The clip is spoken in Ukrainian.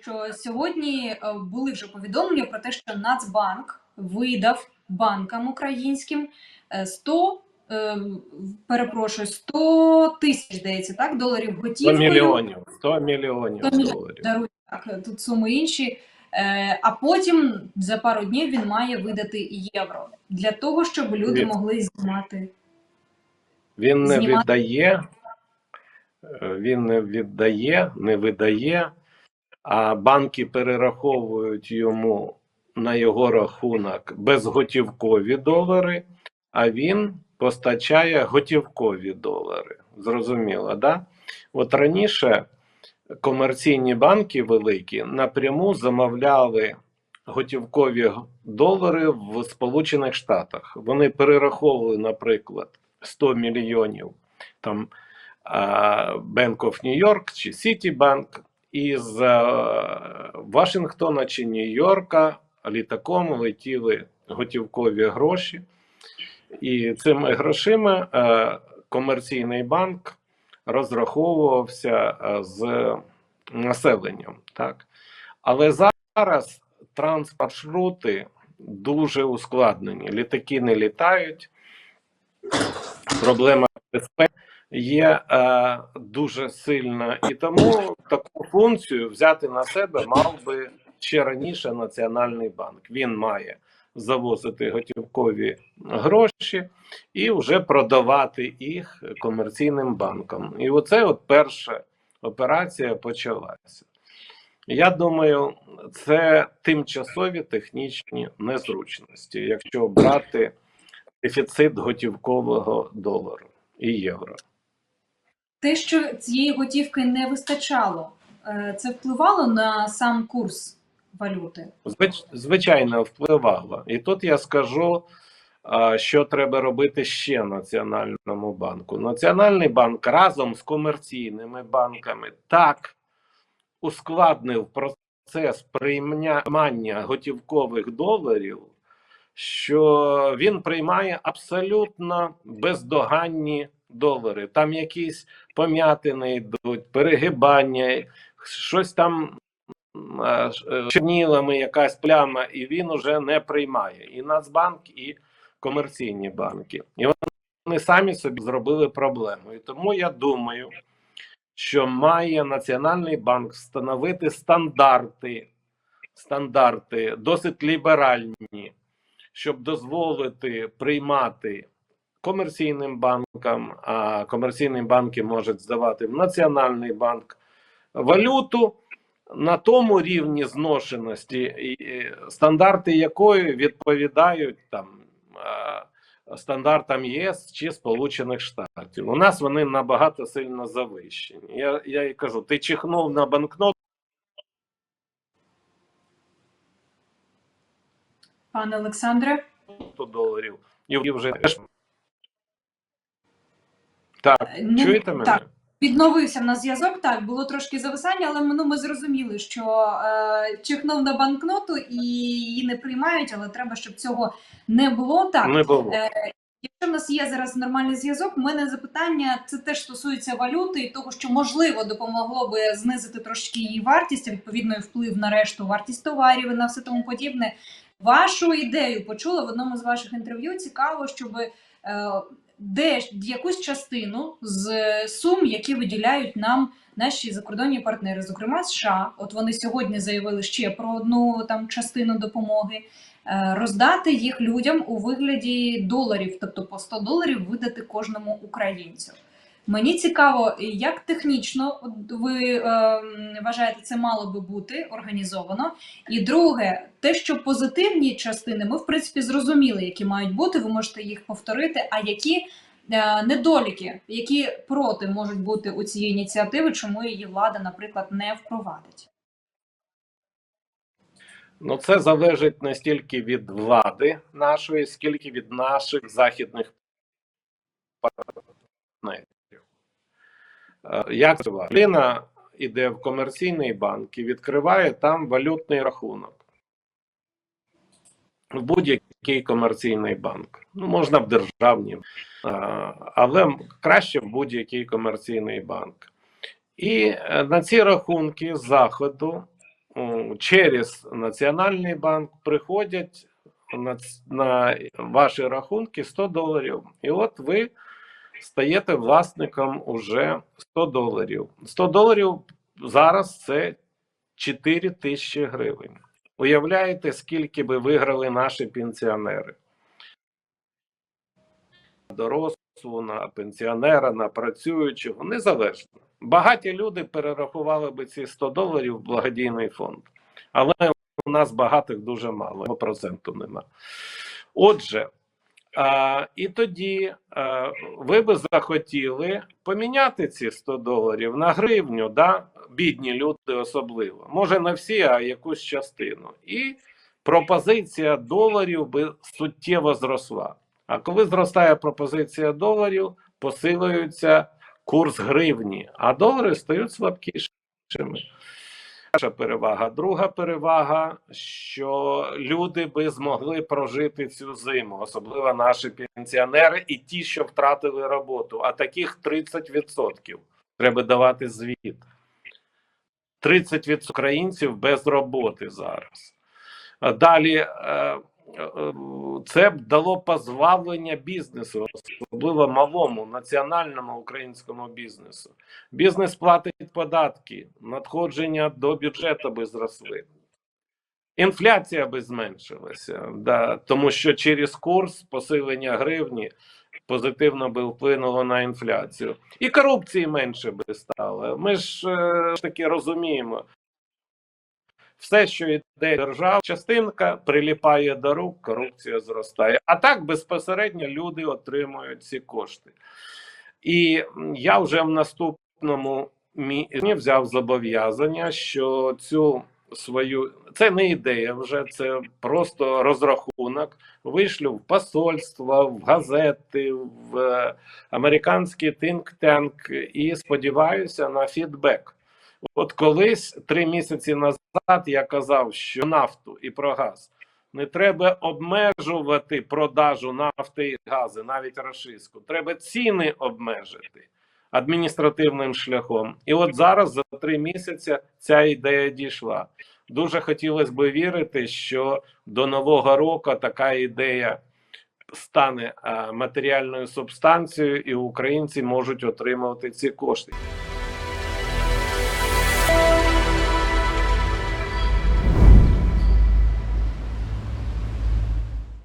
що сьогодні е, були вже повідомлення про те, що Нацбанк видав банкам українським е, 100, е, перепрошую, 100 тисяч, здається, так, доларів 100 мільйонів. 100 мільйонів 100 мільйонів. доларів. Даруй, так, тут суми інші. Е, а потім за пару днів він має видати євро для того, щоб люди Від- могли знімати. Він не Знімати. віддає, е, він не віддає, не видає, а банки перераховують йому на його рахунок безготівкові долари, а він постачає готівкові долари. Зрозуміло, да? От раніше комерційні банки великі напряму замовляли готівкові долари в Сполучених Штатах. Вони перераховували, наприклад, 100 мільйонів там Bank of New York чи Citibank із Вашингтона чи Нью-Йорка літаком летіли готівкові гроші, і цими грошима комерційний банк розраховувався з населенням. Так? Але зараз транспорт-маршрути дуже ускладнені. Літаки не літають, проблема безпеки є е, дуже сильна, і тому таку функцію взяти на себе мав би ще раніше Національний банк. Він має завозити готівкові гроші і вже продавати їх комерційним банкам. І оце от перша операція почалася. Я думаю, це тимчасові технічні незручності, якщо брати дефіцит готівкового долару і євро. Те, що цієї готівки не вистачало, е, це впливало на сам курс валюти. Звич- Звичайно, впливало. І тут я скажу, що треба робити ще Національному банку. Національний банк разом з комерційними банками так ускладнив процес приймання готівкових доларів, що він приймає абсолютно бездоганні долари. Там якісь пом'ятини йдуть, перегибання, щось там е, чорнілами якась пляма, і він уже не приймає. І Нацбанк, і комерційні банки. І вони самі собі зробили проблему. І тому я думаю, що має Національний банк встановити стандарти, стандарти досить ліберальні, щоб дозволити приймати комерційним банкам, а комерційні банки можуть здавати в Національний банк валюту на тому рівні зношеності, і, стандарти якої відповідають там стандартам ЄС чи Сполучених Штатів. У нас вони набагато сильно завищені. Я, я і кажу, ти чихнув на банкноту. Пане Олександре, доларів і вже теж. Так, ну, чуєте мене? так. Підновився в нас зв'язок. Так, було трошки зависання, але ну, ми зрозуміли, що е, чихнув на банкноту і її не приймають, але треба, щоб цього не було. Так, Не було. Е, Якщо в нас є зараз нормальний зв'язок, у мене запитання це теж стосується валюти і того, що можливо допомогло би знизити трошки її вартість, відповідно і вплив на решту вартість товарів і на все тому подібне. Вашу ідею почула в одному з ваших інтерв'ю. Цікаво, щоб е, де якусь частину з сум, які виділяють нам наші закордонні партнери, зокрема США. От вони сьогодні заявили ще про одну там частину допомоги. е, Роздати їх людям у вигляді доларів, тобто по 100 доларів видати кожному українцю. Мені цікаво, як технічно ви е, вважаєте, це мало би бути організовано. І друге, те, що позитивні частини, ми в принципі зрозуміли, які мають бути. Ви можете їх повторити. А які е, недоліки, які проти можуть бути у цієї ініціативи, чому її влада, наприклад, не впровадить? Ну, це залежить не стільки від влади нашої, скільки від наших західних партнерів. Е, Як це? Людина йде в комерційний банк і відкриває там валютний рахунок. В будь-який комерційний банк. Ну, можна в державній, е, але краще в будь-який комерційний банк. І е, на ці рахунки з заходу через Національний банк приходять на, на ваші рахунки 100 доларів. І от ви стаєте власником уже 100 доларів. 100 доларів зараз це 4 тисячі гривень. Уявляєте, скільки би виграли наші пенсіонери? Дорослу, на пенсіонера, на працюючого, незалежно. Багаті люди перерахували би ці 100 доларів в благодійний фонд. Але у нас багатих дуже мало, проценту нема. Отже, а, і тоді а, ви би захотіли поміняти ці 100 доларів на гривню, да? бідні люди особливо. Може, не всі, а якусь частину. І пропозиція доларів би суттєво зросла. А коли зростає пропозиція доларів, посилюється курс гривні, а долари стають слабкішими. Перша перевага. Друга перевага, що люди би змогли прожити цю зиму, особливо наші пенсіонери і ті, що втратили роботу. А таких 30% треба давати звіт. 30% українців без роботи зараз. Далі е, це б дало позбавлення бізнесу, особливо малому національному українському бізнесу. Бізнес платить податки, надходження до бюджету би зросли. Інфляція би зменшилася, да, тому що через курс посилення гривні позитивно би вплинуло на інфляцію. І корупції менше би стало. Ми ж е, таки розуміємо, все, що йде держава, частинка приліпає до рук, корупція зростає. А так безпосередньо люди отримують ці кошти. І я вже в наступному мі- взяв зобов'язання, що цю свою це не ідея вже, це просто розрахунок. Вишлю в посольство, в газети, в американський think tank і сподіваюся на фідбек. От колись три місяці назад я казав, що нафту і про газ не треба обмежувати продажу нафти і газу, навіть рашистську. Треба ціни обмежити адміністративним шляхом. І от зараз за три місяці ця ідея дійшла. Дуже хотілося б вірити, що до нового року така ідея стане е, матеріальною субстанцією, і українці можуть отримувати ці кошти.